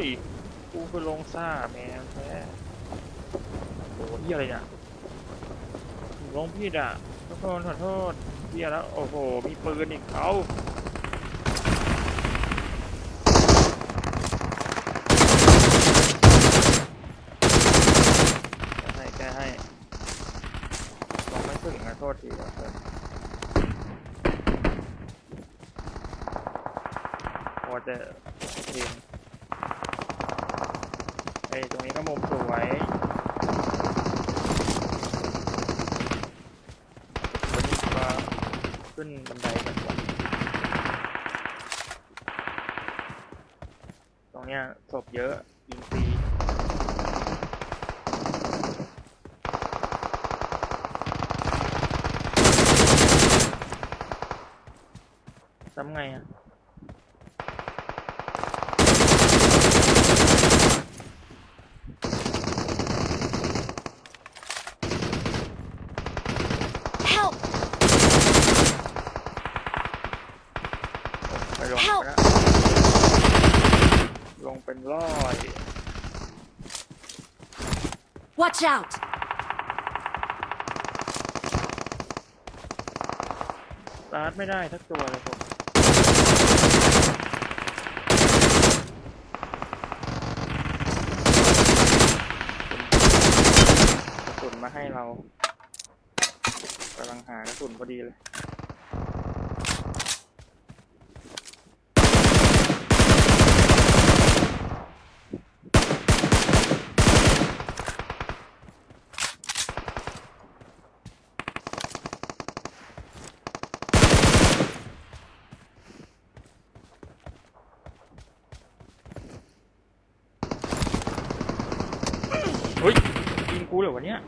ย กูคือลงซ่าแมนแท้โอ้โหเหียอะไรเนี่ยลงผิดอะขอโทษขอโทษเหียแล้ว โอ้โห มีปืนอีกเขาให้แกให้ลงไม่ถึงนะโทษทีนะเพื่อนพอจะทีม ไอ้ตรงนี้ก็มุมสวยวันนี้ก็ขึ้นบันไดกันก่อนตรงเนี้ยศพเยอะยิงฟรีทำไงอะ Help! ไปลง Help ไปแล้วลงเป็นร้อย Watch out! สตาร์ทไม่ได้ทักตัวเลยผม กระสุนมาให้เรากำลังหากระสุนพอดีเลย ฮ้ยยิงกูเหรอวะเนี่ย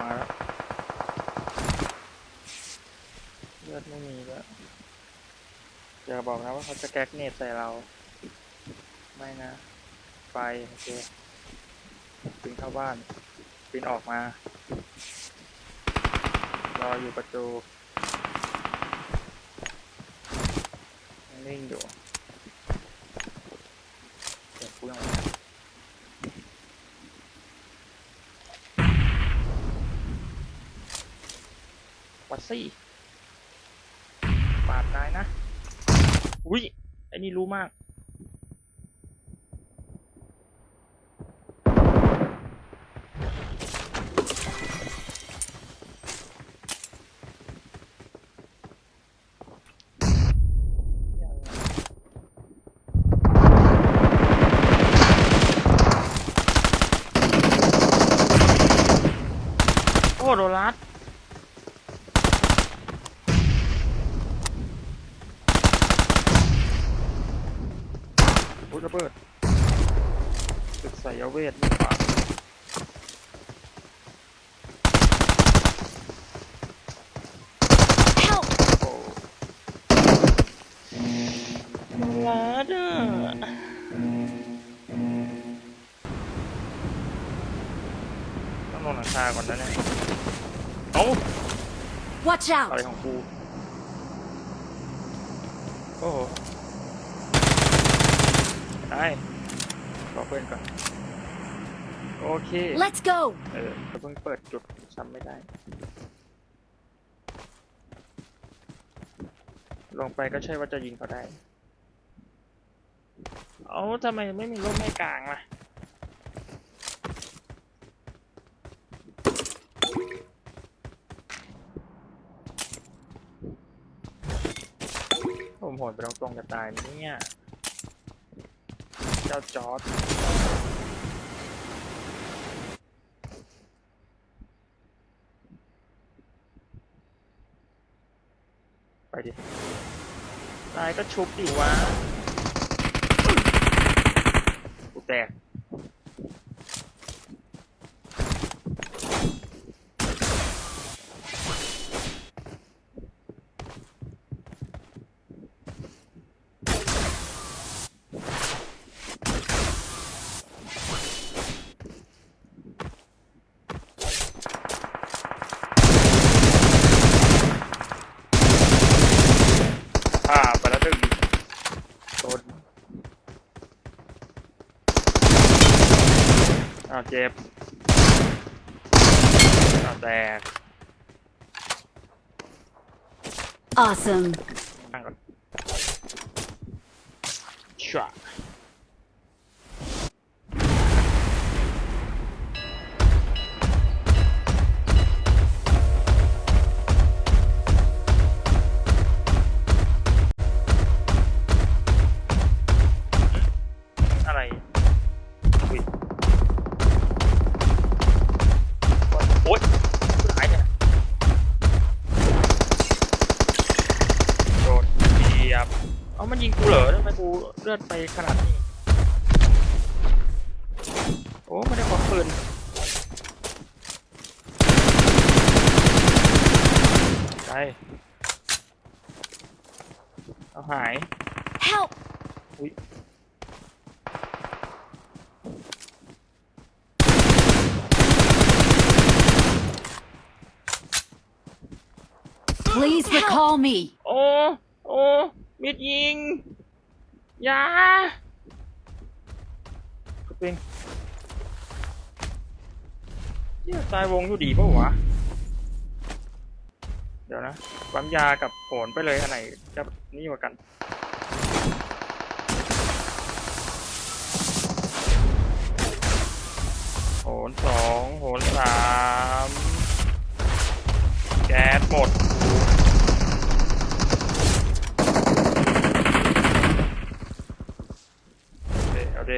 มาแล้วเลือดไม่มีแล้วอย่าบอกนะว่าเขาจะแก๊กเนตใส่เรา ไม่นะ ไปโอเคปีนเข้าบ้านปีนออกมา รออยู่ประตู วิ่งอยู่เดี๋ยวกูยังไม่วัดซี่ปาดได้นะ อุ้ยไอ้นี่รู้มาก โอ้โดนรัดโอ้ยระเบิดตึกสายเวทนี่หว่า ต้องลงหลังคาก่อนนะเนี่ยเอ้า Watch อะไร out! ของกู โอ้โหได้รอเพื่อนก่อน โอเค Let's go! เออจะเพิ่งเปิดจุดซ้ำไม่ได้ ลงไปก็ใช่ว่าจะยิงเขาได้ เอาทำไมไม่มีร่มให้กลางล่ะ หดไปตรงๆกับตายเนี่ย เจ้าจอร์ดไปดิ ตายก็ชุบดิวะกูแตก แตก Awesome. นั่งก่อนชะ เลือดไปขนาดนี้ โอ้ไม่ได้ควักปืนไปเอาหาย Help! อุ้ย Please recall me. โอ้ โอ้ มิดยิง อยากูเป็นเยี่ยตายวงอยู่ดีปะวะ เดี๋ยวนะปั๊มยากับโผนไปเลยอันไหนจะนี่กว่ากันโหนสองโหนสามแก๊สหมดเอาเด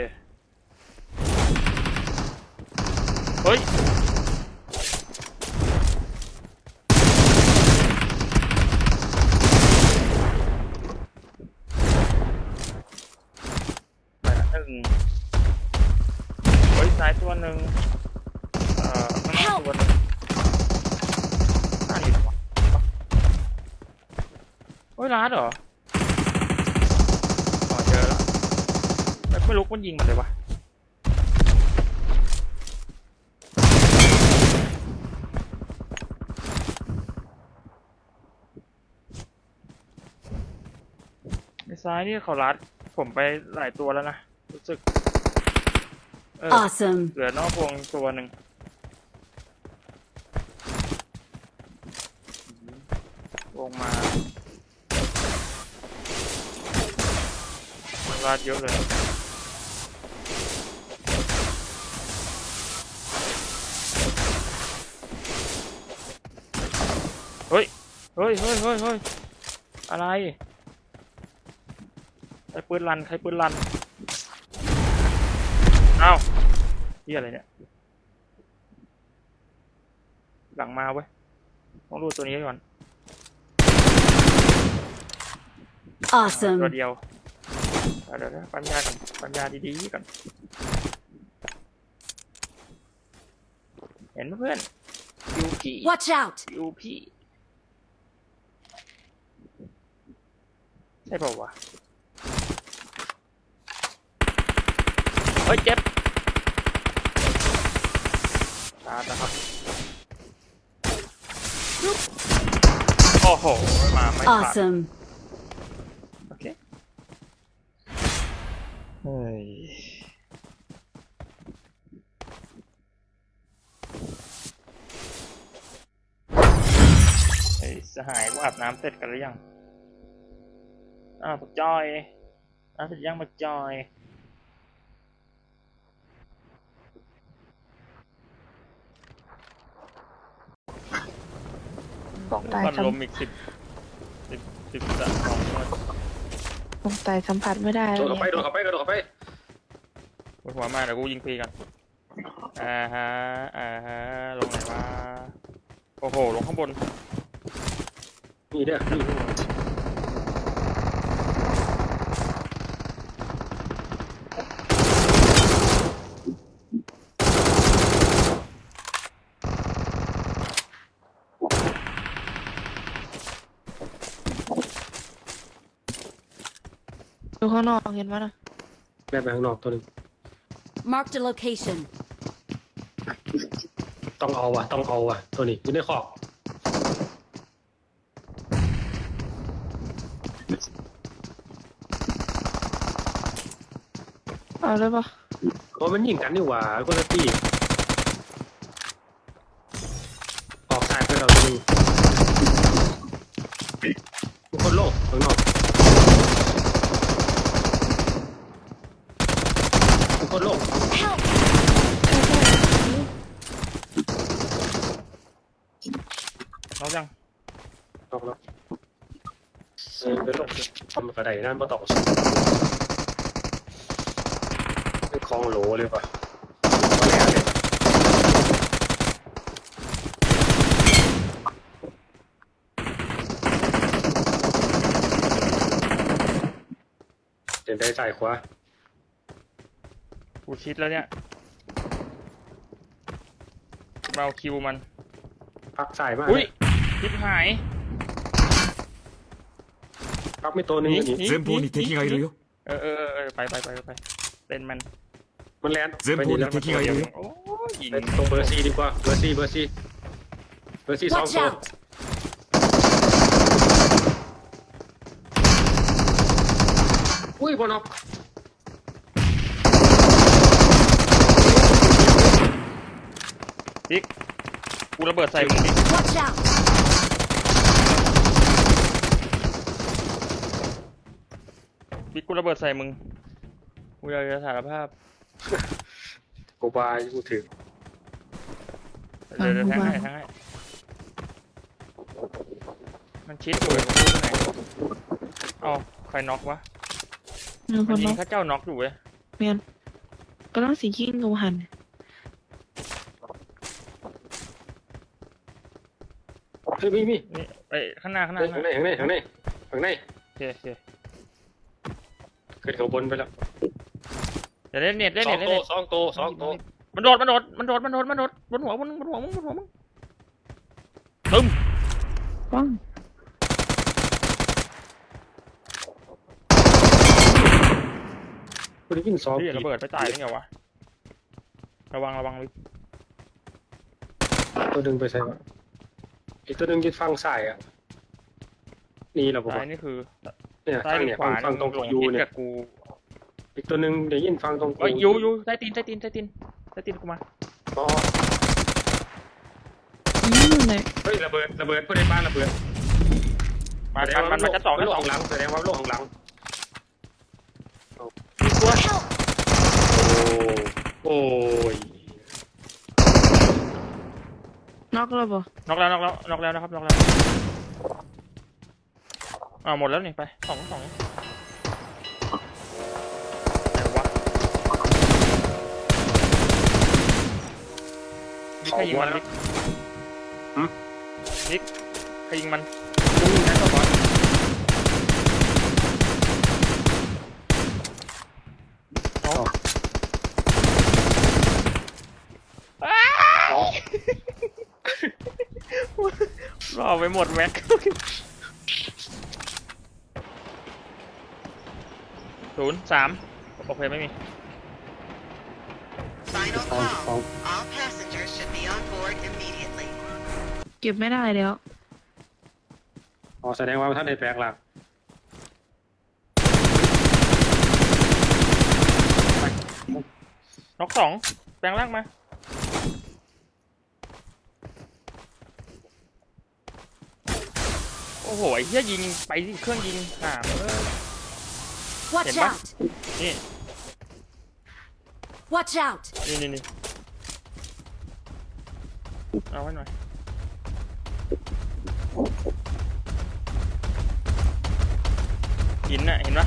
เฮ้ย ไปละหนึ่งเฮ้ยซ้ายตัวหนึ่งเอ่อข้างหน้าตัวหนึ่งหน้าอยู่ไหนวะ เฮ้ยร้านเหรออ๋อเจอแล้วแล้วไม่ลุกมันยิงมันเลยวะในซ้ายนี่เขารัดผมไปหลายตัวแล้วนะ รู้สึก เออ Awesome. เหลือนอกวงตัวหนึ่งวงมา ลาดเยอะเลย เฮ้ย เฮ้ยเฮ้ยเฮ้ยเฮ้ยอะไร ใครปืนลัน ใครปืนลันเอ้าเหียอะไรเนี่ย หลังมาเว้ย ต้องรูดตัวนี้ก่อน Awesome. ตัวเดียว เดี๋ยวเดี๋ยวเดี๋ยวปัญญาก่อนปัญญาดีๆก่อนเห็นไหมเพื่อนยูพี่ Watch out! ยูพี่ใช่เปล่าวะเฮ้ยเจ็บชาร์จนะครับโอ้โหมาไม่ผ่าน Awesome. โอเค เฮ้ย เฮ้ย สหายว่าอาบน้ำเสร็จกันหรือยังอ้าวปักจอยน้ำเสร็จยังปักจอยตกตายก่อนสัมลมอีกสิบสิบสิบสามสองชั่วโมงตกตายสัมผัสไม่ได้โดเลดเข้าไปยโดดเข้าไปโดดเข้าไปปวดหัวมากเดี๋ยวกูยิงฟรีกันอ่าฮะอ่าฮะลงไหนวะโอ้โหลงข้างบน นี่เด้อนี่ดูข้างนอกเห็นไหมนะแม่ไปข้างนอกตัวหนึง Marked a location. ต้องเอาว่ะ ต้องเอาว่ะ ตัวนี้อยู่ในขอบ เอาเลยปะโอ้มันยิงกันนี่หว่าคนละที่ออกสายไปเราดูทุคนโลกตรงนอกทุกคนโลก Help! เรายังตกแล้วเออเป็นโลกทำกระไดนั่นมาต่อ องโหลเลยป่ะเอาแล้วเนี่ยเดินได้ใส่ขวา กูชิดแล้วเนี่ยเราคิวมัน พักใส่มาก อุ้ยชิบหาย พักไม่ตัวหนึง หนี นี่ หนี 前方に敵がいるよ เออเออเออเออไปไปไปไปเป็นมัน มันแลน 前方に敵がいるよ โอ้ยยิง ไปตรงเบอร์ซีดีกว่า เบอร์ซีเบอร์ซีเบอร์ซีสอง Watch ตัว out! อุ้ยบอลน็อก บิ๊กกูระเบิดใส่มึงบิ๊ก Watch out! บิ๊กกูระเบิดใส่มึงกูอยากจะสารภาพ โ กบายกูถือเดี๋ยวเดี๋ยวแทงให้แทงให้มันชิดอยู่เลยกูไหนเอ้าใครน็อกวะมีคมันนยิน็งอกข้าเจ้าน็อกอยู่เว้ยเมียนก็ต้องสียิงกูหันเฮ้ยมีมีนี่ไปข้างหน้าข้างหน้าเฮ้ยข้าข้างงหในน้าข้างในข้างในข้างในโอเคโอเคขึ้นข้างบนไปแล้วเดี๋ยวเล่นเน็ตเล่นสอเน็งตเล่นโตเน็ตสองโตสองโตมันโดดมันโดดมันโดดมันโดดมันโดดบนหัวมึงบนหัวมึงบนหัวมึงตึมป้องกูได้ยินสองเฮ้ยระเบิดไปตายได้ไงวะระวังระวังลิตัวหนึ่งไปใส่วะอีกตัวหนึ่งยึดฟังสายอะนี่เราบอกตายว่านี่คือเนี่ยซ้ายฟังหรือเนี่ยขวาฟังตรงหลงยูทิศเนี่ยกับกู อีกตัวหนึ่งได้ยินฟังตรงกูเอ้ยยูยูใต้ตีนใต้ตีนใต้ตีนใต้ตีนกูมาอ๋อนี่อยู่ไหนเฮ้ยระเบิดระเบิดเพื่อนในบ้านระเบิดมามันมันมันชั้นสองชั้นโลสกองของหลังแสดงว่าโลกของหลัง Help! โอ้โอ้ยน็อกแล้วบ่น็อกแล้วน็อกแล้วน็อกแล้วนะครับน็อกแล้วอ่าหมดแล้วนี่ไปสองสองไหนวะบิ๊ก ใครยิงมันบิ๊กบิ๊กใครยิงมันมึงยิงได้ก็บอลรอไปหมดแม็กศูนย์สามโอเคไม่มี Final สองสอง call. All passengers should be on board immediately. เก็บไม่ได้แล้ว อ๋อแสดงว่าท่านได้แปลกหลักน็อกสองแปลงร่างมา โอ้โห ไอ้เหี้ยยิง ไปที่เครื่องยิงห่ามเออ Watch ห็นปะ out! นี่ Watch out! นี่นี่นี่เอาไว้หน่อย หินน่ะเห็นปะ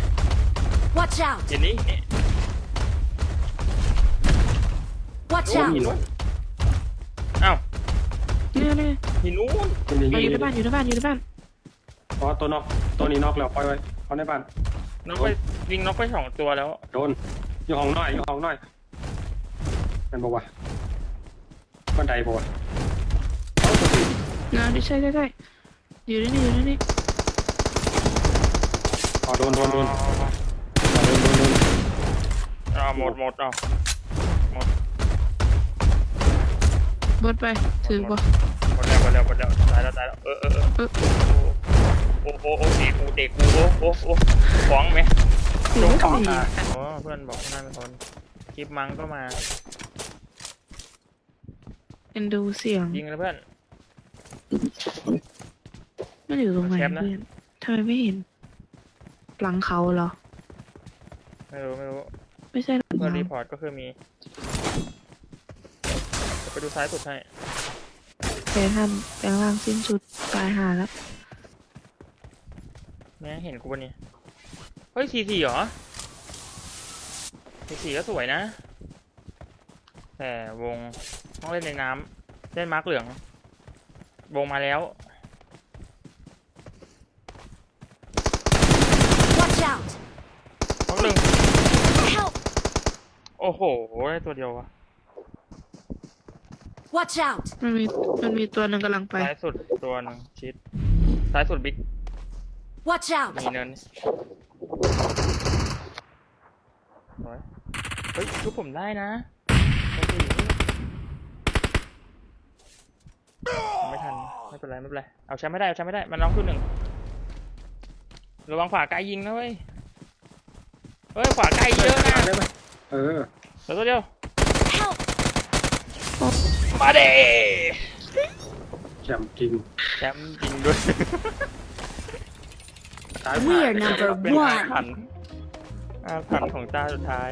Watch out! เห็นนี้นี่ Watch โอ้ย out! มีหนวดอ้าวเนี่ยเนี่ยหินนู้นนี่เอาอยู่นี่ในบ้านอยู่ในบ้านอยู่ในบ้านอ๋อตัวนอกตัวนี้นอกแล้วปล่อยไว้เอาในบ้านน็อกไปยิงน็อกไปสองตัวแล้ว โดน อยู่ห้องน้อยอยู่ห้องน้อย มันบอกว่าบันไดบอกว่าเอาตัวนี้นะดิใช่ใช่ใช่อยู่ในนี่อยู่ในนี่อ๋อโดนโดนโดนอ๋อโดนโดนโดนอ๋อหมดหมดเอาบดไปถือบ่หมดแล้วหมดแล้วหมดแล้วตายแล้วตายแล้วเออเออเออเออโอ้โอ้โอ้เตะกูเตะกูโอ้โอ้โอ้ฟ้องไหมถือว่าสี่อ๋อเพื่อนบอกนั่นเป็นคนคลิปมังก็มา เอ็นดูเสียง ยิงเลยเพื่อน มันอยู่ตรงไหนแคปนะ เพื่อนทำไมไม่เห็น หลังเขาเหรอ ไม่รู้ไม่รู้ไม่ใช่หลังเมื่อเขารีพอร์ตก็คือมีเดี๋ยวไปดูซ้ายสุดให้แต่ท่านแปลงร่างสิ้นชุดตายหาแล้ว แม่งเห็นกูปะเนี่ยเฮ้ยสี่สี่เหรอสี่สี่ก็สวยนะ แต่วง ต้องเล่นในน้ำเล่นมาร์กเหลืองวงมาแล้ว Watch out! มาร์กหนึ่ง Help! โอ้โหได้ตัวเดียววะ Watch out! มันมีมันมีตัวหนึ่งกำลังไป ซ้ายสุดตัวหนึ่งชิด ซ้ายสุดบิ๊ก Watch out! มีเนินสวยเฮ้ยชุบผมได้นะไม่ดี ไม่ทัน ไม่เป็นไรไม่เป็นไร เอาแชมป์ไม่ได้ เอาแชมป์ไม่ได้ มันน้องขึ้นหนึ่งระวังขวาไกลยิงนะเว้ย เฮ้ยขวาไกลเยอะนะได้ไหมเออเหลือตัวเดียว Help! มาเด้แชมป์จริงแชมป์จริงด้วย ตาย We are number เป็นอา one. ถรรพ์อาถรรพ์ของตาสุดท้าย